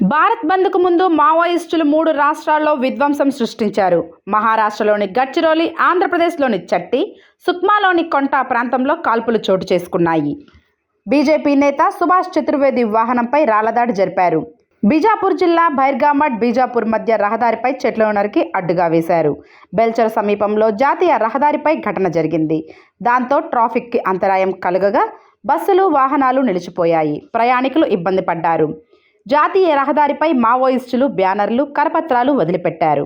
భారత్ బంద్కు ముందు మావోయిస్టులు మూడు రాష్ట్రాల్లో విధ్వంసం సృష్టించారు. మహారాష్ట్రలోని గడ్చిరోలి ఆంధ్రప్రదేశ్లోని చట్టి సుక్మాలోని కొంట ప్రాంతంలో కాల్పులు చోటు చేసుకున్నాయి. బీజేపీ నేత సుభాష్ చతుర్వేది వాహనంపై రాళ్ళదాడి జరిపారు. బీజాపూర్ జిల్లా భైర్గామట్ బీజాపూర్ మధ్య రహదారిపై చెట్లను నరికి అడ్డుగా వేశారు. బెల్చర్ సమీపంలో జాతీయ రహదారిపై ఘటన జరిగింది. దాంతో ట్రాఫిక్కి అంతరాయం కలుగగా బస్సులు వాహనాలు నిలిచిపోయాయి. ప్రయాణికులు ఇబ్బంది పడ్డారు. జాతీయ రహదారిపై మావోయిస్టులు బ్యానర్లు కరపత్రాలు వదిలిపెట్టారు.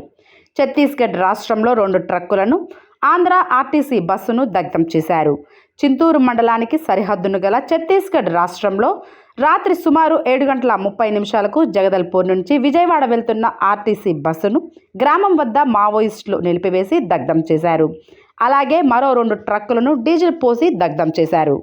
ఛత్తీస్గఢ్ రాష్ట్రంలో రెండు ట్రక్కులను ఆంధ్ర ఆర్టీసీ బస్సును దగ్ధం చేశారు. చింతూరు మండలానికి సరిహద్దును గల ఛత్తీస్గఢ్ రాష్ట్రంలో రాత్రి సుమారు ఏడు గంటల ముప్పై నిమిషాలకు జగదల్పూర్ నుంచి విజయవాడ వెళ్తున్న ఆర్టీసీ బస్సును గ్రామం వద్ద మావోయిస్టులు నిలిపివేసి దగ్ధం చేశారు. అలాగే మరో రెండు ట్రక్కులను డీజిల్ పోసి దగ్ధం చేశారు.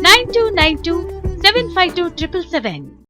nine two nine two seven five two triple seven